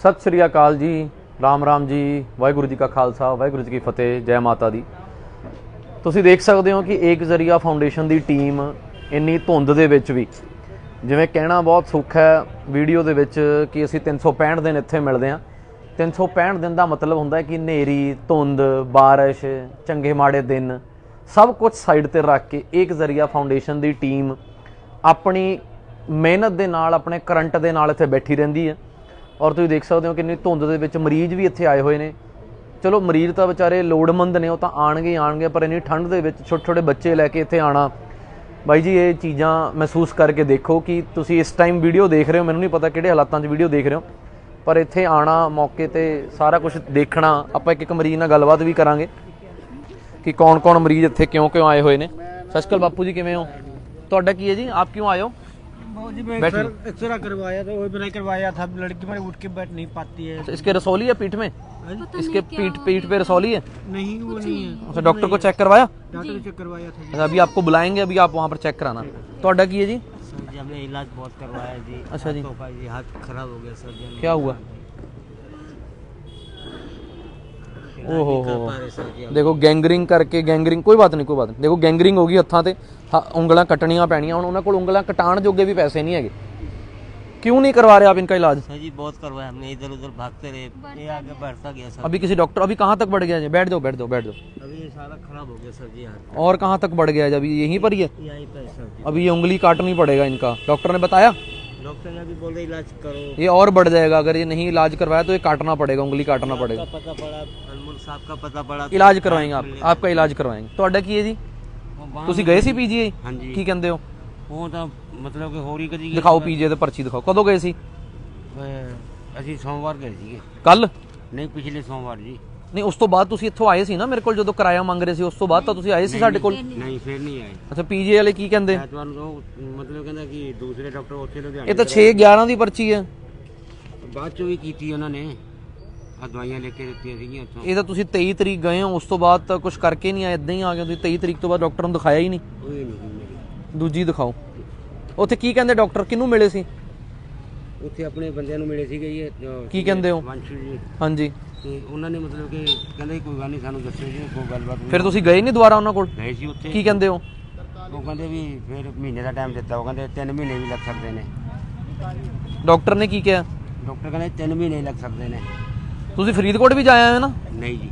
ਸਤਿ ਸ੍ਰੀ ਅਕਾਲ ਜੀ, ਰਾਮ ਰਾਮ ਜੀ, ਵਾਹਿਗੁਰੂ ਜੀ ਕਾ ਖਾਲਸਾ, ਵਾਹਿਗੁਰੂ ਜੀ ਕੀ ਫਤਿਹ, ਜੈ ਮਾਤਾ ਦੀ। ਤੁਸੀਂ ਦੇਖ ਸਕਦੇ ਹੋ ਕਿ ਏਕ ਜ਼ਰੀਆ ਫਾਊਂਡੇਸ਼ਨ ਦੀ ਟੀਮ ਇੰਨੀ ਧੁੰਦ ਦੇ ਵਿੱਚ ਵੀ, ਜਿਵੇਂ ਕਹਿਣਾ ਬਹੁਤ ਸੁੱਖ ਹੈ ਵੀਡੀਓ ਦੇ ਵਿੱਚ ਕਿ ਅਸੀਂ 365 ਦਿਨ ਇੱਥੇ ਮਿਲਦੇ ਹਾਂ। 365 ਦਿਨ ਦਾ ਮਤਲਬ ਹੁੰਦਾ ਕਿ ਹਨੇਰੀ, ਧੁੰਦ, ਬਾਰਿਸ਼, ਚੰਗੇ ਮਾੜੇ ਦਿਨ, ਸਭ ਕੁਝ ਸਾਈਡ ਤੇ ਰੱਖ ਕੇ ਏਕ ਜ਼ਰੀਆ ਫਾਊਂਡੇਸ਼ਨ ਦੀ ਟੀਮ ਆਪਣੀ ਮਿਹਨਤ ਦੇ ਨਾਲ, ਆਪਣੇ ਕਰੰਟ ਦੇ ਨਾਲ ਇੱਥੇ ਬੈਠੀ ਰਹਿੰਦੀ ਹੈ। ਔਰ ਤੁਸੀਂ ਦੇਖ ਸਕਦੇ ਹੋ ਕਿ ਕਿੰਨੀ ਧੁੰਦ ਦੇ ਵਿੱਚ ਮਰੀਜ਼ ਵੀ ਇੱਥੇ ਆਏ ਹੋਏ ਨੇ। ਚਲੋ ਮਰੀਜ਼ ਤਾਂ ਵਿਚਾਰੇ ਲੋੜਮੰਦ ਨੇ, ਉਹ ਤਾਂ ਆਣਗੇ ਆਣਗੇ ਪਰ ਇੰਨੀ ਠੰਡ ਦੇ ਵਿੱਚ ਛੋਟੇ ਛੋਟੇ ਬੱਚੇ ਲੈ ਕੇ ਇੱਥੇ ਆਣਾ ਬਾਈ ਜੀ, ਇਹ ਚੀਜ਼ਾਂ ਮਹਿਸੂਸ ਕਰਕੇ ਦੇਖੋ ਕਿ ਤੁਸੀਂ ਇਸ ਟਾਈਮ ਵੀਡੀਓ ਦੇਖ ਰਹੇ ਹੋ, ਮੈਨੂੰ ਨਹੀਂ ਪਤਾ ਕਿਹੜੇ ਹਾਲਾਤਾਂ 'ਚ ਵੀਡੀਓ ਦੇਖ ਰਹੇ ਹੋ, ਪਰ ਇੱਥੇ ਆਣਾ ਮੌਕੇ ਤੇ ਸਾਰਾ ਕੁਝ ਦੇਖਣਾ, ਆਪਾਂ ਇੱਕ ਇੱਕ ਮਰੀਜ਼ ਨਾਲ ਗੱਲਬਾਤ ਵੀ ਕਰਾਂਗੇ ਕਿ ਕੌਣ-ਕੌਣ ਮਰੀਜ਼ ਇੱਥੇ ਕਿਉਂ ਕਿਉਂ ਆਏ ਹੋਏ ਨੇ। ਸਸਕਲ ਬਾਪੂ ਜੀ, ਕਿਵੇਂ ਹੋ? ਤੁਹਾਡਾ ਕੀ ਹੈ ਜੀ? ਆਪ ਕਿਉਂ ਆਏ ਹੋ? हाँ तो इसके रसोली है पीठ में? हाँ इसके पीठ पीठ पे रसोली है? नहीं वो नहीं है। अच्छा, डॉक्टर को चेक करवाया? डॉक्टर चेक करवाया था अच्छा, अभी आपको बुलाएँगे अभी आप वहाँ पर चेक कराना। तो अड्डा की है जी जी हमने इलाज बहुत करवाया जी। अच्छा जी। हाथ खराब हो गया सर जी क्या हुआ? ओहो देखो गैंगरिंग करके गैंगरिंग कोई बात नहीं कोई बात नहीं। देखो गैंगरिंग होगी हथाते उंगलों कटनियाँ पैनिया हूँ उन्होंने को उंगलां कटाण जोगे भी पैसे नहीं है क्यों नहीं करवा रहे आप इनका इलाज जी बहुत करवाया हमने इधर उधर भागते रहे ये आगे बढ़ता गया सर अभी किसी डॉक्टर अभी कहाँ तक बढ़ गया जी बैठ दो बैठ दो बैठ दो अभी ये सारा खराब हो गया सर जी और कहाँ तक बढ़ गया जी अभी यहीं पर ही है यहीं पर सर जी अभी ये उंगली काटनी पड़ेगा इनका डॉक्टर ने बताया डॉक्टर ने अभी बोले इलाज करो ये और बढ़ जाएगा अगर ये नहीं इलाज करवाया तो ये काटना पड़ेगा उंगली काटना पड़ेगा पता पड़ा अनमोल साहब का पता पड़ा इलाज करवाएँगे आप आपका इलाज करवाएँगे तो अड्डा किए जी ਤੁਸੀਂ ਗਏ ਸੀ ਪੀਜੀਆਈ? जी ਕੀ ਕਹਿੰਦੇ ਹੋ? ਉਹ ਤਾਂ ਮਤਲਬ ਕਿ ਹੋਰੀ ਕਦੀ ਦਿਖਾਓ ਪੀਜੀਆਈ ਤੇ ਪਰਚੀ ਦਿਖਾਓ। ਕਦੋਂ ਗਏ ਸੀ? ਅਸੀਂ ਸੋਮਵਾਰ ਗਏ ਸੀਗੇ। ਕੱਲ ਨਹੀਂ ਪਿਛਲੇ ਸੋਮਵਾਰ ਜੀ। ਨਹੀਂ ਉਸ ਤੋਂ ਬਾਅਦ ਤੁਸੀਂ ਇੱਥੋਂ ਆਏ ਸੀ ਨਾ ਮੇਰੇ ਕੋਲ ਜਦੋਂ ਕਿਰਾਇਆ ਮੰਗ ਰਹੇ ਸੀ ਉਸ ਤੋਂ ਬਾਅਦ ਤਾਂ ਤੁਸੀਂ ਆਏ ਸੀ ਸਾਡੇ ਕੋਲ? ਨਹੀਂ ਫਿਰ ਨਹੀਂ ਆਏ। ਅੱਛਾ ਪੀਜੀਆਈ ਵਾਲੇ ਕੀ ਕਹਿੰਦੇ? ਐਤਵਾਰ ਨੂੰ ਉਹ ਮਤਲਬ ਕਹਿੰਦਾ ਕਿ ਦੂਸਰੇ ਡਾਕਟਰ ਉੱਥੇ ਲੁਧਿਆਣੇ ਇਹ ਤਾਂ 6 11 ਦੀ ਪਰਚੀ ਹੈ। ਬਾਅਦ ਚੋਂ ਵੀ ਕੀਤੀ ਉਹਨਾਂ ਨੇ। ਆ ਦਵਾਈਆਂ ਲੈ ਕੇ ਦਿੱਤੀਆਂ ਸੀਗੀਆਂ ਉੱਥੋਂ। ਇਹ ਤਾਂ ਤੁਸੀਂ 23 ਤਰੀਕ ਗਏ ਹੋ ਉਸ ਤੋਂ ਬਾਅਦ ਤਾਂ ਕੁਝ ਕਰਕੇ ਨਹੀਂ ਆਏ ਇਦਾਂ ਹੀ ਆ ਗਏ ਤੁਸੀਂ 23 ਤਰੀਕ ਤੋਂ ਬਾਅਦ ਡਾਕਟਰ ਨੂੰ ਦਿਖਾਇਆ ਹੀ ਨਹੀਂ। ਉਹ ਹੀ ਨਹੀਂ। ਮਿਲੇ ਦੂਜੀ ਦਿਖਾਓ। ਉੱਥੇ ਕੀ ਕਹਿੰਦੇ ਡਾਕਟਰ? ਕਿਹਨੂੰ ਮਿਲੇ ਸੀ? ਉੱਥੇ ਆਪਣੇ ਬੰਦਿਆਂ ਨੂੰ ਮਿਲੇ ਸੀਗੇ ਜੀ ਅਹ, ਕੀ ਕਹਿੰਦੇ ਹੋ? ਵੰਸ਼ੂ ਜੀ। ਹਾਂਜੀ। ਤੇ ਉਹਨਾਂ ਨੇ ਮਤਲਬ ਕਿ ਕਹਿੰਦੇ ਕੋਈ ਗੱਲ ਨਹੀਂ ਸਾਨੂੰ ਦੱਸਿਓ ਜੀ ਕੋਈ ਗੱਲਬਾਤ ਹੋਈ। ਫਿਰ ਤੁਸੀਂ ਗਏ ਨਹੀਂ ਦੁਬਾਰਾ ਉਹਨਾਂ ਕੋਲ? ਗਏ ਸੀ ਉੱਥੇ। ਕੀ ਕਹਿੰਦੇ ਹੋ? ਉਹ ਕਹਿੰਦੇ ਵੀ ਫਿਰ ਮਹੀਨੇ ਦਾ ਟਾਈਮ ਦਿੱਤਾ ਉਹ ਕਹਿੰਦੇ 3 ਮਹੀਨੇ ਵੀ ਲੱਗ ਸਕਦੇ ਨੇ। ਡਾਕਟਰ ਨੇ ਕੀ ਕਿਹਾ? ਡਾਕਟਰ ਕਹਿੰਦੇ 3 ਮਹੀਨੇ ਲੱਗ ਸਕਦੇ ਨੇ। ਤੁਸੀਂ ਫਰੀਦਕੋਟ ਵੀ ਜਾਇਆ ਹੋ ਨਾ? ਨਹੀਂ ਜੀ।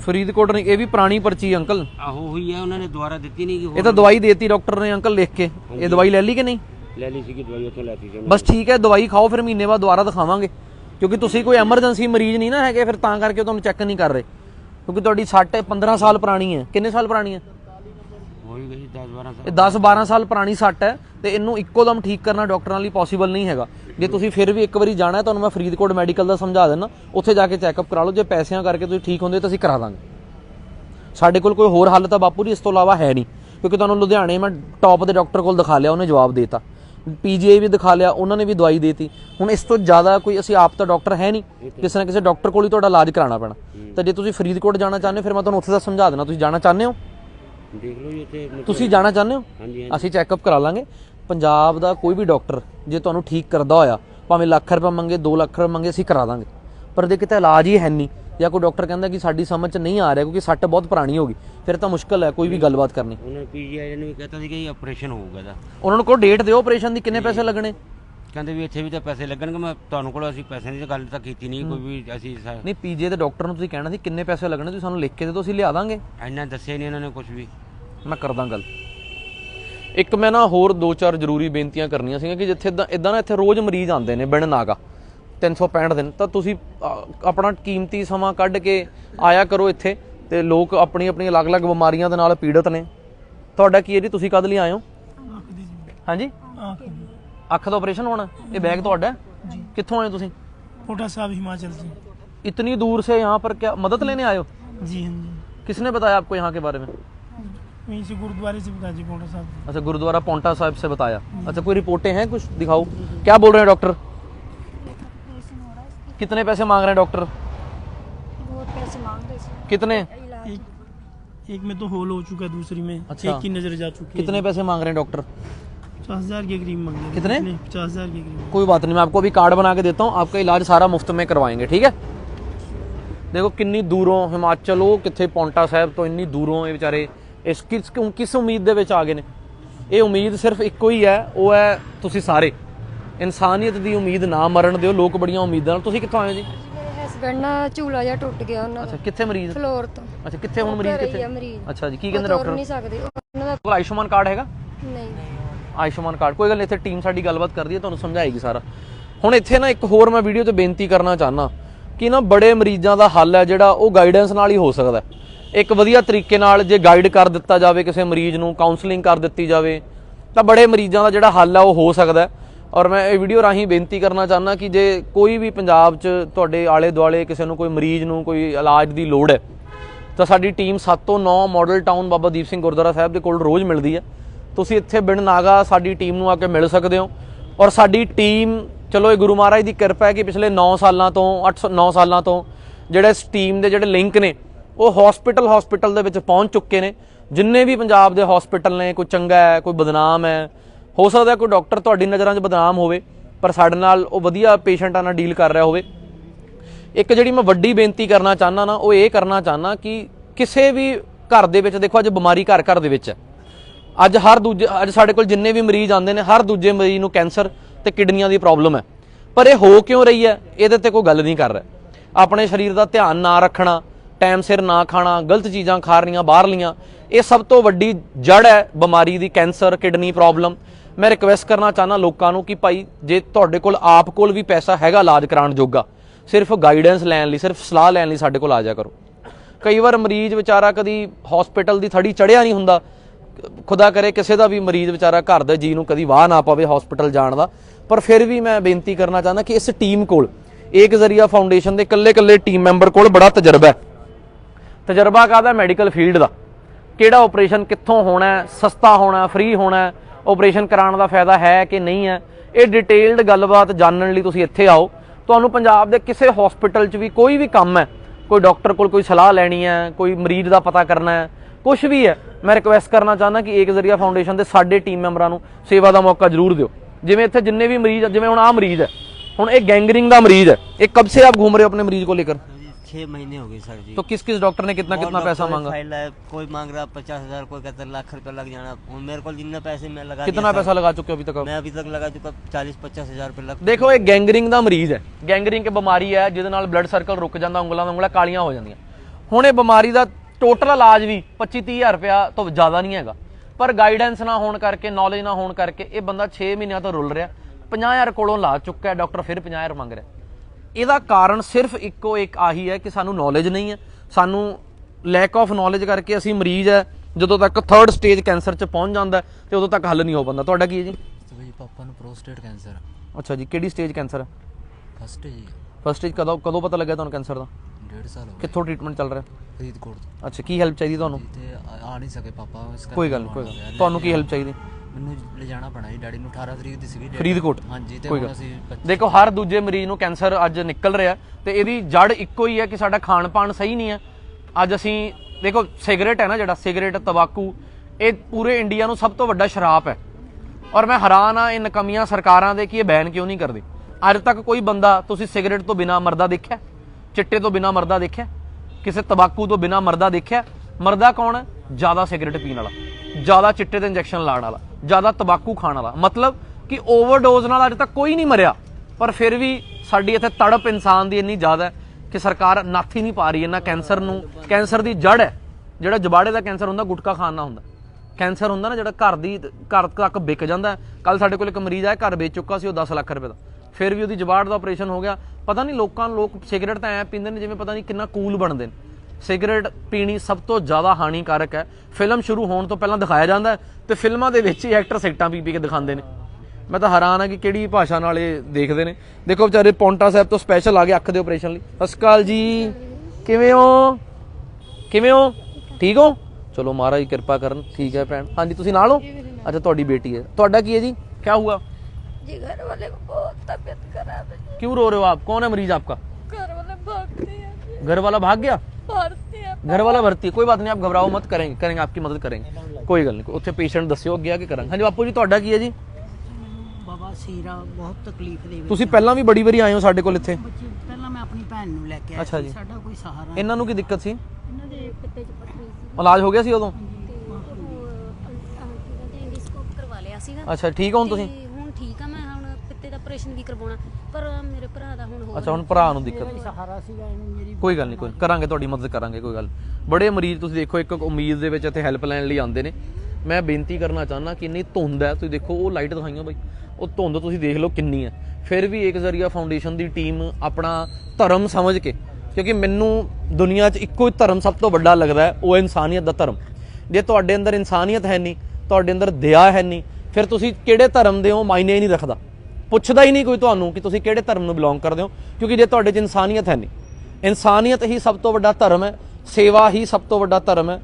ਫਰੀਦਕੋਟ ਨਹੀਂ ਇਹ ਵੀ ਪੁਰਾਣੀ ਪਰਚੀ ਅੰਕਲ। ਆਹੋ ਹੋਈ ਹੈ ਉਹਨਾਂ ਨੇ ਦੁਬਾਰਾ ਦਿੱਤੀ ਨਹੀਂ ਕਿ ਇਹ ਤਾਂ ਦਵਾਈ ਦੇਤੀ ਡਾਕਟਰ ਨੇ ਅੰਕਲ ਲਿਖ ਕੇ। ਇਹ ਦਵਾਈ ਲੈ ਲਈ ਕਿ ਨਹੀਂ? ਲੈ ਲਈ ਸੀਗੀ ਦਵਾਈ ਉੱਥੋਂ ਲੈਤੀ ਸੀ ਬਸ ਠੀਕ ਹੈ ਦਵਾਈ ਖਾਓ ਫਿਰ ਮਹੀਨੇ ਬਾਅਦ ਦੁਬਾਰਾ ਦਿਖਾਵਾਂਗੇ। ਕਿਉਂਕਿ ਤੁਸੀਂ ਕੋਈ ਐਮਰਜੈਂਸੀ ਮਰੀਜ਼ ਨਹੀਂ ਨਾ ਹੈਗੇ ਫਿਰ ਤਾਂ ਕਰਕੇ ਤੁਹਾਨੂੰ ਚੈੱਕ ਨਹੀਂ ਕਰ ਰਹੇ। ਕਿਉਂਕਿ ਤੁਹਾਡੀ ਸੱਟ 15 ਸਾਲ ਪੁਰਾਣੀ ਹੈ। ਕਿੰਨੇ ਸਾਲ ਪੁਰਾਣੀ ਹੈ? ਹੋ ਹੀ ਗਈ 10 12 ਇਹ 10 12 ਸਾਲ ਪੁਰਾਣੀ ਸੱਟ ਹੈ ਤੇ ਇਹਨੂੰ ਇੱਕੋ ਦਮ ਠੀਕ ਕਰਨਾ ਡਾਕਟਰਾਂ ਲਈ ਪੋਸੀਬਲ ਨਹੀਂ ਹੈਗਾ। ਜੇ ਤੁਸੀਂ ਫਿਰ ਵੀ ਇੱਕ ਵਾਰੀ ਜਾਣਾ ਤੁਹਾਨੂੰ ਮੈਂ ਫਰੀਦਕੋਟ ਮੈਡੀਕਲ ਦਾ ਸਮਝਾ ਦੇਣਾ ਉੱਥੇ ਜਾ ਕੇ ਚੈੱਕਅਪ ਕਰਾ ਲਓ। ਜੇ ਪੈਸਿਆਂ ਕਰਕੇ ਤੁਸੀਂ ਠੀਕ ਹੁੰਦੇ ਤਾਂ ਅਸੀਂ ਕਰਾ ਦਾਂਗੇ। ਸਾਡੇ ਕੋਲ ਕੋਈ ਹੋਰ ਹੱਲ ਤਾਂ ਬਾਪੂ ਜੀ ਇਸ ਤੋਂ ਇਲਾਵਾ ਹੈ ਨਹੀਂ। ਕਿਉਂਕਿ ਤੁਹਾਨੂੰ ਲੁਧਿਆਣੇ ਮੈਂ ਟੌਪ ਦੇ ਡਾਕਟਰ ਕੋਲ ਦਿਖਾ ਲਿਆ ਉਹਨੇ ਜਵਾਬ ਦੇਤਾ। ਪੀਜੀਆਈ ਵੀ ਦਿਖਾ ਲਿਆ ਉਹਨਾਂ ਨੇ ਵੀ ਦਵਾਈ ਦੇਤੀ। ਹੁਣ ਇਸ ਤੋਂ ਜ਼ਿਆਦਾ ਕੋਈ ਅਸੀਂ ਆਪ ਤਾਂ ਡਾਕਟਰ ਹੈ ਨਹੀਂ। ਕਿਸੇ ਨਾ ਕਿਸੇ ਡਾਕਟਰ ਕੋਲ ਹੀ ਤੁਹਾਡਾ ਇਲਾਜ ਕਰਾਉਣਾ ਪੈਣਾ। ਤਾਂ ਜੇ ਤੁਸੀਂ ਫਰੀਦਕੋਟ ਜਾਣਾ ਚਾਹੁੰਦੇ ਹੋ ਫਿਰ ਮੈਂ ਤੁਹਾਨੂੰ ਉੱਥੇ ਦਾ ਸਮਝਾ ਦੇਣਾ ਤੁਸੀਂ ਜਾਣਾ ਚਾਹੁੰਦੇ ਹੋ? ਦੇਖ ਲਓ ਜੀ ਮਤਲਬ- ਤੁਸੀਂ ਜਾਣਾ ਚਾਹੁੰਦੇ ਹੋ? ਹਾਂਜੀ ਅਸੀਂ ਚੈੱਕਅਪ ਕਰਾ ਲਾਂਗੇ। ਪੰਜਾਬ ਦਾ ਕੋਈ ਵੀ ਡਾਕਟਰ ਜੇ ਤੁਹਾਨੂੰ ਠੀਕ ਕਰਦਾ ਹੋਇਆ ਭਾਵੇਂ ਲੱਖ ਰੁਪਏ ਮੰਗੇ 2 ਲੱਖ ਰੁਪਏ ਮੰਗੇ ਅਸੀਂ ਕਰਾ ਦਾਂਗੇ। ਪਰ ਜੇ ਕਿਤੇ ਇਲਾਜ ਹੀ ਹੈ ਨਹੀਂ। ਜਾਂ ਕੋਈ ਡਾਕਟਰ ਕਹਿੰਦਾ ਕਿ ਸਾਡੀ ਸਮਝ 'ਚ ਨਹੀਂ ਆ ਰਿਹਾ ਕਿਉਂਕਿ ਸੱਟ ਬਹੁਤ ਪੁਰਾਣੀ ਹੋ ਗਈ। ਫਿਰ ਤਾਂ ਮੁਸ਼ਕਲ ਹੈ ਕੋਈ ਵੀ ਗੱਲਬਾਤ ਕਰਨੀ। ਉਹਨਾਂ ਪੀਜੀਆਈ ਨੇ ਵੀ ਕਹਤਾ ਸੀ ਕਿ ਇਹ ਆਪਰੇਸ਼ਨ ਹੋਊਗਾ ਦਾ ਉਹਨਾਂ ਨੂੰ ਕਹੋ ਡੇਟ ਦਿਓ ਆਪਰੇਸ਼ਨ ਦੀ ਕਿੰਨੇ ਪੈਸੇ ਲੱਗਣੇ? ਕਹਿੰਦੇ ਵੀ ਇੱਥੇ ਵੀ ਤਾਂ ਪੈਸੇ ਲੱਗਣਗੇ ਮੈਂ ਤੁਹਾਨੂੰ ਕੋਲ ਅਸੀਂ ਪੈਸੇ ਦੀ ਗੱਲ ਤਾਂ ਕੀਤੀ ਨਹੀਂ ਕੋਈ ਵੀ ਅਸੀਂ ਸਾ- ਨਹੀਂ ਪੀਜੇ ਦੇ ਡਾਕਟਰ ਨੂੰ ਤੁਸੀਂ ਕਹਿਣਾ ਸੀ ਕਿੰਨੇ ਪੈਸੇ ਲੱਗਣੇ ਤੁਸੀਂ ਸਾਨੂੰ ਲਿਖ ਕੇ ਦੇ ਦਿਓ ਅਸੀਂ ਲਿਆ ਦਾਂਗੇ। ਇੰਨਾ ਦੱਸਿਆ ਨਹੀਂ ਇਹਨਾਂ ਨੇ ਕੁਝ ਵੀ। ਮੈਂ ਕਰਦਾ ਗੱਲ। ਇੱਕ ਮੈਂ ਨਾ ਹੋਰ ਦੋ ਚਾਰ ਜ਼ਰੂਰੀ ਬੇਨਤੀਆਂ ਕਰਨੀਆਂ ਸੀਗੀਆਂ ਕਿ ਜਿੱਥੇ ਇਦਾਂ ਇਦਾਂ ਨਾ ਇੱਥੇ ਰੋਜ਼ ਮਰੀਜ਼ ਆਉਂਦੇ ਨੇ ਬਿਨ ਨਾਗਾ। 365 ਦਿਨ ਤਾਂ ਤੁਸੀਂ ਅ, ਆਪਣਾ ਕੀਮਤੀ ਸਮਾਂ ਕੱਢ ਕੇ ਆਇਆ ਕਰੋ ਇੱਥੇ ਤੇ ਲੋਕ ਆਪਣੀ ਆਪਣੀ ਅਲੱਗ-ਅਲੱਗ ਬਿਮਾਰੀਆਂ ਦੇ ਨਾਲ ਪੀੜਤ ਨੇ। ਤੁਹਾਡਾ ਕੀ ਹੈ ਜੀ? ਤੁਸੀਂ ਕਦ ਲਈ ਆਏ ਹੋ? ਹਾਂਜੀ? ਅੱਖ ਦਾ ਆਪਰੇਸ਼ਨ ਹੋਣਾ ਇਹ ਬੈਗ ਤੁਹਾਡਾ ਹੈ? ਕਿੱਥੋਂ ਆਏ ਹੋ ਤੁਸੀਂ कोटा साहब हिमाचल से इतनी दूर से यहाँ पर क्या मदद लेने आए हो जी हाँ जी किसने बताया आपको यहाँ के बारे में वहीं से गुरुद्वारे से बता जी कोटा साहब से। अच्छा गुरुद्वारा पोंटा साहिब से बताया अच्छा कोई रिपोर्टें हैं कुछ दिखाओ क्या बोल रहे हैं डॉक्टर कितने पैसे मांग रहे हैं डॉक्टर बहुत पैसे मांग रहे थे कितने इलाज एक एक में तो होल हो चुका है दूसरी में अच्छा। एक की नजर जा चुकी है कितने पैसे मांग रहे हैं डॉक्टर पचास हजार के करीब मांगे थे। कितने? नहीं, पचास हजार के करीब कोई बात नहीं मैं आपको अभी कार्ड बना के देता हूँ आपका इलाज सारा मुफ्त में करवाएंगे ठीक है ਦੇਖੋ ਕਿੰਨੀ ਦੂਰੋਂ ਹਿਮਾਚਲ ਉਹ ਕਿੱਥੇ ਪੌਂਟਾ ਸਾਹਿਬ ਤੋਂ ਇੰਨੀ ਦੂਰੋਂ ਇਹ ਵਿਚਾਰੇ ਇਸ ਕਿਸ ਕਿਸ ਉਮੀਦ ਦੇ ਵਿੱਚ ਆ ਗਏ ਨੇ ਇਹ ਉਮੀਦ ਸਿਰਫ ਇੱਕੋ ਹੀ ਹੈ ਉਹ ਹੈ ਤੁਸੀਂ ਸਾਰੇ ਇਨਸਾਨੀਅਤ ਦੀ ਉਮੀਦ ਨਾ ਮਰਨ ਦਿਓ ਲੋਕ ਬੜੀਆਂ ਉਮੀਦਾਂ ਨਾਲ ਤੁਸੀਂ ਕਿੱਥੋਂ ਆਏ ਹੋ ਜੀ ਮੇਰੇ ਹਸਬੰਡ ਨਾਲ ਝੂਲਾ ਜਿਹਾ ਟੁੱਟ ਗਿਆ ਉਹਨਾਂ ਅੱਛਾ ਦਾ ਕਿੱਥੇ ਮਰੀਜ਼ ਫਲੋਰ ਤੋਂ ਅੱਛਾ ਕਿੱਥੇ ਹੁਣ ਮਰੀਜ਼ ਘਰੇ ਹੀ ਕਿੱਥੇ ਆ ਮਰੀਜ਼ ਅੱਛਾ ਜੀ ਕੀ ਉਹ ਕਹਿੰਦੇ ਤੁਰ ਡਾਕਟਰ ਨਹੀਂ ਸਕਦੇ ਉਹਨਾਂ ਦਾ ਕੋਲ ਆਯੁਸ਼ਮਾਨ ਕਾਰਡ ਹੈਗਾ ਨਹੀਂ ਆਯੁਸ਼ਮਾਨ ਕਾਰਡ। ਕੋਈ ਗੱਲ ਨਹੀਂ ਇੱਥੇ ਟੀਮ ਸਾਡੀ ਗੱਲਬਾਤ ਕਰਦੀ ਹੈ, ਤੁਹਾਨੂੰ ਸਮਝਾਏਗੀ ਸਾਰਾ। ਹੁਣ ਇੱਥੇ ਨਾ ਇੱਕ ਹੋਰ ਮੈਂ ਵੀਡੀਓ 'ਚ ਬੇਨਤੀ ਕਰਨਾ ਚਾਹਨਾ ਕਿ ਨਾ ਬੜੇ ਮਰੀਜ਼ਾਂ ਦਾ ਹੱਲ ਹੈ ਜਿਹੜਾ ਉਹ ਗਾਈਡੈਂਸ ਨਾਲ ਹੀ ਹੋ ਸਕਦਾ ਇੱਕ ਵਧੀਆ ਤਰੀਕੇ ਨਾਲ ਜੇ ਗਾਈਡ ਕਰ ਦਿੱਤਾ ਜਾਵੇ ਕਿਸੇ ਮਰੀਜ਼ ਨੂੰ ਕਾਉਂਸਲਿੰਗ ਕਰ ਦਿੱਤੀ ਜਾਵੇ, ਤਾਂ ਬੜੇ ਮਰੀਜ਼ਾਂ ਦਾ ਜਿਹੜਾ ਹੱਲ ਹੈ ਉਹ ਹੋ ਸਕਦਾ ਔਰ ਮੈਂ ਇਹ ਵੀਡੀਓ ਰਾਹੀਂ ਬੇਨਤੀ ਕਰਨਾ ਚਾਹਨਾ ਕਿ ਜੇ ਕੋਈ ਵੀ ਪੰਜਾਬ 'ਚ ਤੁਹਾਡੇ ਆਲੇ ਦੁਆਲੇ ਕਿਸੇ ਨੂੰ ਕੋਈ ਮਰੀਜ਼ ਨੂੰ ਕੋਈ ਇਲਾਜ ਦੀ ਲੋੜ ਹੈ, ਤਾਂ ਸਾਡੀ ਟੀਮ 7 ਤੋਂ 9 ਮਾਡਲ ਟਾਊਨ ਬਾਬਾ ਦੀਪ ਸਿੰਘ ਗੁਰਦੁਆਰਾ ਸਾਹਿਬ ਦੇ ਕੋਲ ਰੋਜ਼ ਮਿਲਦੀ ਹੈ। ਤੁਸੀਂ ਇੱਥੇ ਬਿਨ ਨਾਗਾ ਸਾਡੀ ਟੀਮ ਨੂੰ ਆ ਕੇ ਮਿਲ ਸਕਦੇ ਹੋ। ਔਰ ਸਾਡੀ ਟੀਮ, ਚਲੋ ਇਹ ਗੁਰੂ ਮਹਾਰਾਜ ਦੀ ਕਿਰਪਾ ਹੈ ਕਿ ਪਿਛਲੇ 9 ਸਾਲਾਂ ਤੋਂ 8 9 ਸਾਲਾਂ ਤੋਂ ਜਿਹੜੇ ਇਸ ਟੀਮ ਦੇ ਜਿਹੜੇ ਲਿੰਕ ਨੇ, ਉਹ ਹਸਪੀਟਲ ਹਸਪੀਟਲ ਦੇ ਵਿੱਚ ਪਹੁੰਚ ਚੁੱਕੇ ਨੇ। ਜਿੰਨੇ ਵੀ ਪੰਜਾਬ ਦੇ ਹਸਪੀਟਲ ਨੇ, ਕੋਈ ਚੰਗਾ ਹੈ, ਕੋਈ ਬਦਨਾਮ ਹੈ, ਹੋ ਸਕਦਾ ਕੋਈ ਡਾਕਟਰ ਤੁਹਾਡੀ ਨਜ਼ਰਾਂ 'ਚ ਬਦਨਾਮ ਹੋਵੇ, ਪਰ ਸਾਡੇ ਨਾਲ ਉਹ ਵਧੀਆ ਪੇਸ਼ੈਂਟਾਂ ਨਾਲ ਡੀਲ ਕਰ ਰਿਹਾ ਹੋਵੇ। ਇੱਕ ਜਿਹੜੀ ਮੈਂ ਵੱਡੀ ਬੇਨਤੀ ਕਰਨਾ ਚਾਹਨਾ ਨਾ, ਉਹ ਇਹ ਕਰਨਾ ਚਾਹਨਾ ਕਿ ਕਿਸੇ ਵੀ ਘਰ ਦੇ ਵਿੱਚ, ਦੇਖੋ ਅੱਜ ਬਿਮਾਰੀ ਘਰ ਘਰ ਦੇ ਵਿੱਚ ਹੈ। ਅੱਜ ਹਰ ਦੂਜੇ ਅੱਜ ਸਾਡੇ ਕੋਲ ਜਿੰਨੇ ਵੀ ਮਰੀਜ਼ ਆਉਂਦੇ ਨੇ, ਹਰ ਦੂਜੇ ਮਰੀਜ਼ ਨੂੰ ਕੈਂਸਰ ਤੇ ਕਿਡਨੀਆਂ ਦੀ ਪ੍ਰੋਬਲਮ ਹੈ। ਪਰ ਇਹ ਹੋ ਕਿਉਂ ਰਹੀ ਹੈ? ਇਹਦੇ ਤੇ ਕੋਈ ਗੱਲ ਨਹੀਂ ਕਰ ਰਿਹਾ। ਆਪਣੇ ਸਰੀਰ ਦਾ ਧਿਆਨ ਨਾ ਰੱਖਣਾ, ਟਾਈਮ ਸਿਰ ਨਾ ਖਾਣਾ, ਗਲਤ ਚੀਜ਼ਾਂ ਖਾ ਰਹੀਆਂ ਬਾਹਰਲੀਆਂ ਇਹ ਸਭ ਤੋਂ ਵੱਡੀ ਜੜ ਹੈ ਬਿਮਾਰੀ ਦੀ, ਕੈਂਸਰ, ਕਿਡਨੀ ਪ੍ਰੋਬਲਮ ਮੈਂ ਰਿਕਵੈਸਟ ਕਰਨਾ ਚਾਹਨਾ ਲੋਕਾਂ ਨੂੰ ਕਿ ਭਾਈ, ਜੇ ਤੁਹਾਡੇ ਕੋਲ ਆਪ ਕੋਲ ਵੀ ਪੈਸਾ ਹੈਗਾ ਇਲਾਜ ਕਰਾਉਣ ਜੋਗਾ, ਸਿਰਫ ਗਾਈਡੈਂਸ ਲੈਣ ਲਈ, ਸਿਰਫ ਸਲਾਹ ਲੈਣ ਲਈ ਸਾਡੇ ਕੋਲ ਆ ਜਾ ਕਰੋ। ਕਈ ਵਾਰ ਮਰੀਜ਼ ਵਿਚਾਰਾ ਕਦੀ ਹਸਪੀਟਲ ਦੀ ਥੜੀ ਚੜਿਆ ਨਹੀਂ ਹੁੰਦਾ ਖੁਦਾ ਕਰੇ ਕਿਸੇ ਦਾ ਵੀ ਮਰੀਜ਼ ਵਿਚਾਰਾ ਘਰ ਦੇ ਜੀ ਨੂੰ ਕਦੀ ਵਾਹ ਨਾ ਪਵੇ ਹਸਪੀਟਲ ਜਾਣ ਦਾ। ਪਰ ਫਿਰ ਵੀ ਮੈਂ ਬੇਨਤੀ ਕਰਨਾ ਚਾਹੁੰਦਾ ਕਿ ਇਸ ਟੀਮ ਕੋਲ, ਏਕ ਜ਼ਰੀਆ ਫਾਊਂਡੇਸ਼ਨ ਦੇ ਇਕੱਲੇ-ਇਕੱਲੇ ਟੀਮ ਮੈਂਬਰ ਕੋਲ ਬੜਾ ਤਜਰਬਾ ਹੈ। ਤਜਰਬਾ ਕਾਹਦਾ? ਮੈਡੀਕਲ ਫੀਲਡ ਦਾ। ਕਿਹੜਾ ਆਪਰੇਸ਼ਨ ਕਿੱਥੋਂ ਹੋਣਾ ਸਸਤਾ ਹੋਣਾ ਫ੍ਰੀ ਹੋਣਾ ਹੈ? ਆਪਰੇਸ਼ਨ ਕਰਾਉਣ ਦਾ ਫਾਇਦਾ ਹੈ ਕਿ ਨਹੀਂ ਹੈ? ਇਹ ਡਿਟੇਲਡ ਗੱਲਬਾਤ ਜਾਣਨ ਲਈ ਤੁਸੀਂ ਇੱਥੇ ਆਓ। ਤੁਹਾਨੂੰ ਪੰਜਾਬ ਦੇ ਕਿਸੇ ਹਸਪੀਟਲ 'ਚ ਵੀ ਕੋਈ ਵੀ ਕੰਮ ਹੈ, ਕੋਈ ਡਾਕਟਰ ਕੋਲ ਕੋਈ ਸਲਾਹ ਲੈਣੀ ਹੈ, ਕੋਈ ਮਰੀਜ਼ ਦਾ ਪਤਾ ਕਰਨਾ ਹੈ ਕੁਝ ਵੀ ਹੈ ਮੈਂ ਰਿਕਵੈਸਟ ਕਰਨਾ ਚਾਹੁੰਦਾ ਕਿ ਏਕ ਜ਼ਰੀਆ ਫਾਊਂਡੇਸ਼ਨ ਦੇ ਸਾਡੇ ਟੀਮ ਮੈਂਬਰਾਂ ਨੂੰ ਸੇਵਾ ਦਾ ਮੌਕਾ ਜ਼ਰੂਰ ਦਿਓ ਜਿਵੇਂ ਇੱਥੇ ਜਿੰਨੇ ਵੀ ਮਰੀਜ਼ ਜਿਵੇਂ ਹੁਣ ਆ ਮਰੀਜ਼ ਹੈ ਹੁਣ ਇਹ ਗੈਂਗਰਿੰਗ ਦਾ ਮਰੀਜ਼ है ये कब से आप घूम रहे हो अपने मरीज को लेकर जी छह महीने हो गए सर जी तो किस किस डॉक्टर ने कितना और कितना पैसा डॉक्टर मांगा फाइल है कोई मांग रहा पचास हजार कोई कहता है लाख रुपया लग जाना और मेरे को जितना पैसे मैं लगा कितना दिया सर, पैसा लगा चुके हो अभी तक आप? मैं अभी तक लगा चुका चालीस पचास हजार रुपये लग ਦੇਖੋ ਇਹ ਗੈਂਗਰਿੰਗ ਦਾ ਮਰੀਜ਼ ਹੈ ਗੈਂਗਰਿੰਗ ਇੱਕ ਬਿਮਾਰੀ ਹੈ ਜਿਹਦੇ ਨਾਲ ਬਲੱਡ ਸਰਕਲ ਰੁਕ ਜਾਂਦਾ ਉਂਗਲਾਂ ਦੀਆਂ ਉਂਗਲਾਂ ਕਾਲੀਆਂ ਹੋ ਜਾਂਦੀਆਂ ਹੁਣ ਇਹ ਬਿਮਾਰੀ ਦਾ ਟੋਟਲ ਇਲਾਜ ਵੀ 25 30000 ਰੁਪਇਆ ਤੋਂ ਜ਼ਿਆਦਾ ਨਹੀਂ ਹੈਗਾ। ਪਰ ਗਾਈਡੈਂਸ ਨਾ ਹੋਣ ਕਰਕੇ ਨੌਲੇਜ ਨਾ ਹੋਣ ਕਰਕੇ ਇਹ ਬੰਦਾ 6 ਮਹੀਨਿਆਂ ਤੋਂ ਰੁਲ ਰਿਹਾ। 50000 ਕੋਲੋਂ ਲਾ ਚੁੱਕਾ ਹੈ ਡਾਕਟਰ ਫਿਰ 50000 ਮੰਗ ਰਿਹਾ। ਇਹਦਾ ਕਾਰਨ ਸਿਰਫ ਇੱਕੋ ਇੱਕ ਆਹੀ ਹੈ ਕਿ ਸਾਨੂੰ ਨੌਲੇਜ ਨਹੀਂ ਹੈ। ਸਾਨੂੰ ਲੈਕ ਆਫ ਨੌਲੇਜ ਕਰਕੇ ਅਸੀਂ ਮਰੀਜ਼ ਹੈ ਜਦੋਂ ਤੱਕ ਥਰਡ ਸਟੇਜ ਕੈਂਸਰ 'ਚ ਪਹੁੰਚ ਜਾਂਦਾ ਤੇ ਉਦੋਂ ਤੱਕ ਹੱਲ ਨਹੀਂ ਹੋ ਪਾਉਂਦਾ। ਤੁਹਾਡਾ ਕੀ ਹੈ ਜੀ? ਬਈ ਪਾਪਾ ਨੂੰ ਪ੍ਰੋਸਟੇਟ ਕੈਂਸਰ ਅੱਛਾ ਜੀ ਕਿਹੜੀ ਸਟੇਜ ਕੈਂਸਰ ਹੈ ਫਸਟ ਜੀ ਫਸਟ ਸਟੇਜ ਕਦੋਂ ਕਦੋਂ ਪਤਾ ਲੱਗਿਆ ਤੁਹਾਨੂੰ ਕੈਂਸਰ ਦਾ? ਡੇਢ ਸਾਲ ਹੋ ਗਏ। ਕਿੱਥੋਂ ਟ੍ਰੀਟਮੈਂਟ ਚੱਲ ਰਿਹਾ? ਫਰੀਦਕੋਟ ਤੋਂ। ਅੱਛਾ ਕੀ ਹੈਲਪ ਚਾਹੀਦੀ ਤੁਹਾਨੂੰ? ਤੇ ਆ- ਆ ਨਹੀਂ ਸਕੇ ਪਾਪਾ ਇਸ ਕਰਕੇ ਕੋਈ ਗੱਲ ਨਹੀਂ ਕੋਈ ਗੱਲ। ਨਹੀਂ। ਤੁਹਾਨੂੰ ਕੀ ਹੈਲਪ ਚਾਹੀਦੀ? ਮੈਨੂੰ ਲਿਜਾਣਾ ਪੈਣਾ ਜੀ ਡੈਡੀ ਨੂੰ 18 ਤਰੀਕ ਦੀ ਸੀਗੀ। date। ਫਰੀਦਕੋਟ? ਹਾਂਜੀ ਤੇ ਕੋਈ ਹੁਣ ਗੱਲ ਅਸੀਂ ਪੱਚੀ- ਦੇਖੋ ਹਰ ਦੂਜੇ ਮਰੀਜ਼ ਨੂੰ ਕੈਂਸਰ ਅੱਜ ਨਿਕਲ ਰਿਹਾ ਤੇ ਇਹਦੀ ਜੜ ਇੱਕੋ ਹੀ ਹੈ ਕਿ ਸਾਡਾ ਖਾਣ ਪਾਣ ਸਹੀ ਨਹੀਂ ਹੈ। ਅੱਜ ਅਸੀਂ ਦੇਖੋ ਸਿਗਰਟ ਹੈ ਨਾ ਜਿਹੜਾ ਸਿਗਰਟ ਤਬਾਕੂ ਇਹ ਪੂਰੇ ਇੰਡੀਆ ਨੂੰ ਸਭ ਤੋਂ ਵੱਡਾ ਸ਼ਰਾਪ ਹੈ। ਔਰ ਮੈਂ ਹੈਰਾਨ ਆ ਇਹ ਨਕਮੀਆਂ ਸਰਕਾਰਾਂ ਦੇ ਕਿ ਇਹ ਬੈਨ ਕਿਉਂ ਨਹੀਂ ਕਰਦੇ। ਅੱਜ ਤੱਕ ਕੋਈ ਬੰਦਾ ਤੁਸੀਂ ਸਿਗਰਟ ਤੋਂ ਬਿਨਾ ਮਰਦਾ ਦੇਖਿਆ? ਚਿੱਟੇ ਤੋਂ ਬਿਨਾ ਮਰਦਾ ਦੇਖਿਆ? ਕਿਸੇ ਤਬਾਕੂ ਤੋਂ ਬਿਨਾ ਮਰਦਾ ਦੇਖਿਆ? ਮਰਦਾ ਕੌਣ? ਹੈ ਜ਼ਿਆਦਾ ਸਿਗਰਟ ਪੀਣ ਵਾਲਾ, ਜ਼ਿਆਦਾ ਚਿੱਟੇ ਦੇ ਇੰਜੈਕਸ਼ਨ ਲਾਉਣ ਵਾਲਾ, ਜ਼ਿਆਦਾ ਤਬਾਕੂ ਖਾਣ ਵਾਲਾ। ਮਤਲਬ ਕਿ ਓਵਰਡੋਜ਼ ਨਾਲ ਅੱਜ ਤੱਕ ਕੋਈ ਨਹੀਂ ਮਰਿਆ। ਪਰ ਫਿਰ ਵੀ ਸਾਡੀ ਇੱਥੇ ਤੜਪ ਇਨਸਾਨ ਦੀ ਇੰਨੀ ਜ਼ਿਆਦਾ ਹੈ ਕਿ ਸਰਕਾਰ ਨੱਥ ਹੀ ਨਹੀਂ ਪਾ ਰਹੀ। ਇਹਨਾਂ ਕੈਂਸਰ ਨੂੰ, ਕੈਂਸਰ ਦੀ ਜੜ ਹੈ। ਜਿਹੜਾ ਜਬਾੜੇ ਦਾ ਕੈਂਸਰ ਹੁੰਦਾ, ਗੁਟਕਾ ਖਾਣ ਨਾਲ ਹੁੰਦਾ। ਕੈਂਸਰ ਹੁੰਦਾ ਨਾ, ਜਿਹੜਾ ਘਰ ਦੀ, ਘਰ ਤੱਕ ਵਿਕ ਜਾਂਦਾ। ਕੱਲ ਸਾਡੇ ਕੋਲ ਇੱਕ ਮਰੀਜ਼ ਆਇਆ, ਘਰ ਵੇਚ ਚੁੱਕਾ ਸੀ, ਉਹ 10 ਲੱਖ ਰੁਪਏ ਦਾ। ਫਿਰ ਵੀ ਉਹਦੀ ਜਬਾੜ ਦਾ ਆਪਰੇਸ਼ਨ ਹੋ ਗਿਆ। ਪਤਾ ਨਹੀਂ ਲੋਕਾਂ ਲੋਕ ਸਿਗਰਟ ਤਾਂ ਐ ਪੀਂਦੇ ਨੇ ਜਿਵੇਂ ਪਤਾ ਨਹੀਂ ਕਿੰਨਾ ਕੂਲ ਬਣਦੇ ਨੇ। ਸਿਗਰਟ ਪੀਣੀ ਸਭ ਤੋਂ ਜ਼ਿਆਦਾ ਹਾਨੀਕਾਰਕ ਹੈ। ਫਿਲਮ ਸ਼ੁਰੂ ਹੋਣ ਤੋਂ ਪਹਿਲਾਂ ਦਿਖਾਇਆ ਜਾਂਦਾ ਤੇ ਫਿਲਮਾਂ ਦੇ ਵਿੱਚ ਹੀ ਐਕਟਰ ਸਿਗਰਟਾਂ ਪੀ ਪੀ ਕੇ ਦਿਖਾਉਂਦੇ ਨੇ। ਮੈਂ ਤਾਂ ਹੈਰਾਨ ਆ ਕਿ ਕਿਹੜੀ ਭਾਸ਼ਾ ਨਾਲ ਇਹ ਦੇਖਦੇ ਨੇ। ਦੇਖੋ ਵਿਚਾਰੇ ਪੌਂਟਾ ਸਾਹਿਬ ਤੋਂ ਸਪੈਸ਼ਲ ਆ ਗਏ ਅੱਖ ਦੇ ਆਪਰੇਸ਼ਨ ਲਈ। ਅਕਾਲ ਜੀ। ਕਿਵੇਂ ਹੋ? ਕਿਵੇਂ ਹੋ? ਠੀਕ ਹੋ? ਚਲੋ ਮਹਾਰਾਜ ਕਿਰਪਾ ਕਰਨ। ਠੀਕ ਹੈ ਭੈਣ। ਹਾਂਜੀ ਤੁਸੀਂ ਨਾਲ ਹੋ? ਅੱਛਾ ਤੁਹਾਡੀ ਬੇਟੀ ਹੈ। ਤੁਹਾਡਾ ਕੀ ਹੈ ਜੀ? ਕੀ ਹੁਆ जी घर वाले को बहुत तबीयत खराब है क्यों रो रहे हो आप कौन है मरीज आपका घर वाले भागते हैं घर वाला भाग गया मारते हैं घर वाला भर्ती है कोई बात नहीं आप घबराओ मत करेंगे करेंगे आपकी मदद करेंगे ਕੋਈ ਗੱਲ ਨਹੀਂ ਉੱਥੇ ਪੇਸ਼ੈਂਟ ਦੱਸਿਓ ਅੱਗੇ ਆ ਕੇ ਕਰਾਂਗੇ ਹਾਂਜੀ ਬਾਪੂ ਜੀ ਤੁਹਾਡਾ ਕੀ ਹੈ ਜੀ ਆ ਸੀਰਾ ਬਹੁਤ ਤਕਲੀਫ ਦੇ ਵਿੱਚ ਤੁਸੀਂ ਪਹਿਲਾਂ ਵੀ ਬੜੀ ਵਾਰੀ ਆਏ ਹੋ ਸਾਡੇ ਕੋਲ ਇੱਥੇ ਬੱਚੇ ਪਹਿਲਾਂ ਮੈਂ ਆਪਣੀ ਭੈਣ ਨੂੰ ਲੈ ਕੇ ਆਇਆ ਅੱਛਾ ਸੀ, ਜੀ। ਸਾਡਾ ਕੋਈ ਸਹਾਰਾ ਇਹਨਾਂ ਨੂੰ ਕੀ ਦਿੱਕਤ ਸੀ ਇਹਨਾਂ ਦੇ ਪਿੱਤੇ 'ਚ ਪੱਥਰੀ ਸੀ ਇਲਾਜ ਹੋ ਗਿਆ ਸੀ ਉਦੋਂ ਤੇ ਉਹ ਕਹਿੰਦੇ ਐਂਡੋਸਕੋਪ ਕਰਵਾ ਲਿਆ ਸੀਗਾ ਅੱਛਾ ਠੀਕ ਹੋ ਹੁਣ ਤੁਸੀਂ ਆਪਰੇਸ਼ਨ ਵੀ ਕਰਵਾਉਣਾ ਪਰ ਮੇਰੇ ਭਰਾ ਦਾ ਹੁਣ ਹੋ ਅੱਛਾ ਹੁਣ ਭਰਾ ਨੂੰ ਦਿੱਕਤ। ਕੋਈ ਸਹਾਰਾ ਸੀਗਾ ਇਹਨੂੰ ਮੇਰੀ ਕੋਈ ਗੱਲ ਨਹੀਂ ਕੋਈ ਕਰਾਂਗੇ ਤੁਹਾਡੀ ਮਦਦ ਕਰਾਂਗੇ ਕੋਈ ਗੱਲ। ਬੜੇ ਮਰੀਜ਼ ਤੁਸੀਂ ਦੇਖੋ ਇੱਕ ਉਮੀਦ ਦੇ ਵਿੱਚ ਇੱਥੇ ਹੈਲਪ ਲੈਣ ਲਈ ਆਉਂਦੇ ਨੇ। ਮੈਂ ਬੇਨਤੀ ਕਰਨਾ ਚਾਹੁੰਦਾ ਕਿ ਇੰਨੀ ਧੁੰਦ ਹੈ ਤੁਸੀਂ ਦੇਖੋ ਉਹ ਲਾਈਟ ਦਿਖਾਈਆਂ ਬਾਈ। ਉਹ ਧੁੰਦ ਤੁਸੀਂ ਦੇਖ ਲਓ ਕਿੰਨੀ ਹੈ। ਫਿਰ ਵੀ ਇੱਕ ਜ਼ਰੀਆ ਫਾਊਂਡੇਸ਼ਨ ਦੀ ਟੀਮ ਆਪਣਾ ਧਰਮ ਸਮਝ ਕੇ ਕਿਉਂਕਿ ਮੈਨੂੰ ਦੁਨੀਆ 'ਚ ਇੱਕੋ ਹੀ ਧਰਮ ਸਭ ਤੋਂ ਵੱਡਾ ਲੱਗਦਾ ਹੈ ਉਹ ਇਨਸਾਨੀਅਤ ਦਾ ਧਰਮ। ਜੇ ਤੁਹਾਡੇ ਅੰਦਰ ਇਨਸਾਨੀਅਤ ਹੈ ਨਹੀਂ ਤੁਹਾਡੇ ਅੰਦਰ ਦਇਆ ਹੈ ਨਹੀਂ ਫਿਰ ਤੁਸੀਂ ਕਿਹੜੇ ਧਰਮ ਦੇ ਹੋ ਮਾਇਨੇ ਨਹੀਂ ਰੱਖਦਾ। ਪੁੱਛਦਾ ਹੀ ਨਹੀਂ ਕੋਈ ਤੁਹਾਨੂੰ ਕਿ ਤੁਸੀਂ ਕਿਹੜੇ ਧਰਮ ਨੂੰ ਬਿਲੋਂਗ ਕਰਦੇ ਹੋ ਕਿਉਂਕਿ ਜੇ ਤੁਹਾਡੇ 'ਚ ਇਨਸਾਨੀਅਤ ਹੈ ਨਹੀਂ। ਇਨਸਾਨੀਅਤ ਹੀ ਸਭ ਤੋਂ ਵੱਡਾ ਧਰਮ ਹੈ ਸੇਵਾ ਹੀ ਸਭ ਤੋਂ ਵੱਡਾ ਧਰਮ ਹੈ।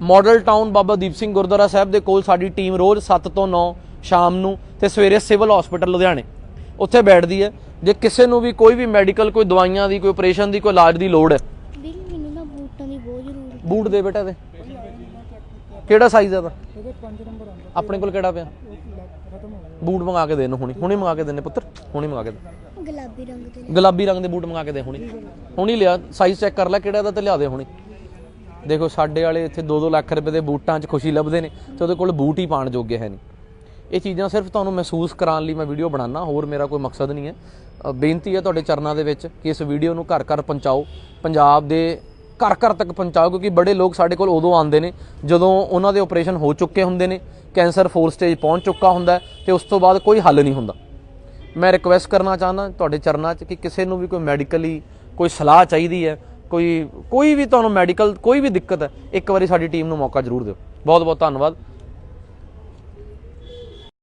ਮਾਡਲ ਟਾਊਨ ਬਾਬਾ ਦੀਪ ਸਿੰਘ ਗੁਰਦੁਆਰਾ ਸਾਹਿਬ ਦੇ ਕੋਲ ਸਾਡੀ ਟੀਮ ਰੋਜ਼ 7 ਤੋਂ 9 ਸ਼ਾਮ ਨੂੰ ਤੇ ਸਵੇਰੇ ਸਿਵਲ ਹਸਪੀਟਲ ਲੁਧਿਆਣੇ। ਉੱਥੇ ਬੈਠਦੀ ਹੈ। ਜੇ ਕਿਸੇ ਨੂੰ ਵੀ ਕੋਈ ਵੀ ਮੈਡੀਕਲ ਕੋਈ ਦਵਾਈਆਂ ਦੀ ਕੋਈ ਆਪਰੇਸ਼ਨ ਦੀ ਕੋਈ ਇਲਾਜ ਦੀ ਲੋੜ ਹੈ। ਵੀ ਮੈਨੂੰ ਨਾ ਬੂਟਾਂ ਦੀ ਬਹੁਤ ਜ਼ਰੂਰਤ ਬੂਟ ਦੇ ਬੇਟਾ ਦੇ। ਕਿਹੜਾ ਸਾਈਜ਼ ਹੈ ਦਾ ਆਪਣੇ ਕੋਲ ਕਿਹੜਾ ਪਿਆ? ਬੂਟ ਮੰਗਾ ਕੇ ਦੇ ਇਹਨੂੰ ਹੁਣੀ ਹੁਣੀ ਮੰਗਾ ਕੇ ਦੇਣੇ ਪੁੱਤਰ ਹੁਣੀ ਮੰਗਾ ਕੇ ਦੇ। ਗੁਲਾਬੀ ਰੰਗ ਦੇ ਗੁਲਾਬੀ ਰੰਗ ਦੇ ਬੂਟ ਮੰਗਾ ਕੇ ਦੇ ਹੁਣੀ। ਹੁਣੀ ਲਿਆ ਸਾਈਜ਼ ਚੈੱਕ ਕਰ ਲੈ ਕਿਹੜਾ ਦਾ ਤੇ ਲਿਆ ਦੇ ਹੁਣੀ। ਦੇਖੋ ਸਾਡੇ ਵਾਲੇ ਇੱਥੇ 2-2 ਲੱਖ ਰੁਪਏ ਦੇ ਬੂਟਾਂ 'ਚ ਖੁਸ਼ੀ ਲੱਭਦੇ ਨੇ ਤੇ ਉਹਦੇ ਕੋਲ ਬੂਟ ਹੀ ਪਾਣ ਜੋਗੇ ਹੈ ਨਹੀਂ। ਇਹ ਚੀਜ਼ਾਂ ਸਿਰਫ ਤੁਹਾਨੂੰ ਮਹਿਸੂਸ ਕਰਾਉਣ ਲਈ ਮੈਂ ਵੀਡੀਓ ਬਣਾਉਣਾ ਹੋਰ ਮੇਰਾ ਕੋਈ ਮਕਸਦ ਨਹੀਂ ਹੈ। ਬੇਨਤੀ ਹੈ ਤੁਹਾਡੇ ਚਰਨਾਂ ਦੇ ਵਿੱਚ ਕਿ ਇਸ ਵੀਡੀਓ ਨੂੰ ਘਰ ਘਰ ਪਹੁੰਚਾਓ। ਪੰਜਾਬ ਦੇ ਘਰ ਘਰ ਤੱਕ ਪਹੁੰਚਾਓ, ਕਿਉਂਕਿ ਬੜੇ ਲੋਕ ਸਾਡੇ ਕੋਲ ਉਦੋਂ ਆਉਂਦੇ ਨੇ ਜਦੋਂ ਉਹਨਾਂ ਦੇ ਆਪਰੇਸ਼ਨ ਹੋ ਚੁੱਕੇ ਹੁੰਦੇ ਨੇ ਕੈਂਸਰ ਫੋਰ ਸਟੇਜ ਪਹੁੰਚ ਚੁੱਕਾ ਹੁੰਦਾ ਹੈ ਤੇ ਉਸ ਤੋਂ ਬਾਅਦ ਕੋਈ ਹੱਲ ਨਹੀਂ ਹੁੰਦਾ। ਮੈਂ ਰਿਕੁਐਸਟ ਕਰਨਾ ਚਾਹੁੰਦਾ ਤੁਹਾਡੇ ਚਰਨਾਂ 'ਚ ਕਿ ਕਿਸੇ ਨੂੰ ਵੀ ਕੋਈ ਮੈਡੀਕਲੀ ਕੋਈ ਸਲਾਹ ਚਾਹੀਦੀ ਹੈ, ਕੋਈ ਕੋਈ ਵੀ ਤੁਹਾਨੂੰ ਮੈਡੀਕਲ ਕੋਈ ਵੀ ਦਿੱਕਤ ਹੈ, ਇੱਕ ਵਾਰੀ ਸਾਡੀ ਟੀਮ ਨੂੰ ਮੌਕਾ ਜ਼ਰੂਰ ਦਿਓ। ਬਹੁਤ ਬਹੁਤ ਧੰਨਵਾਦ।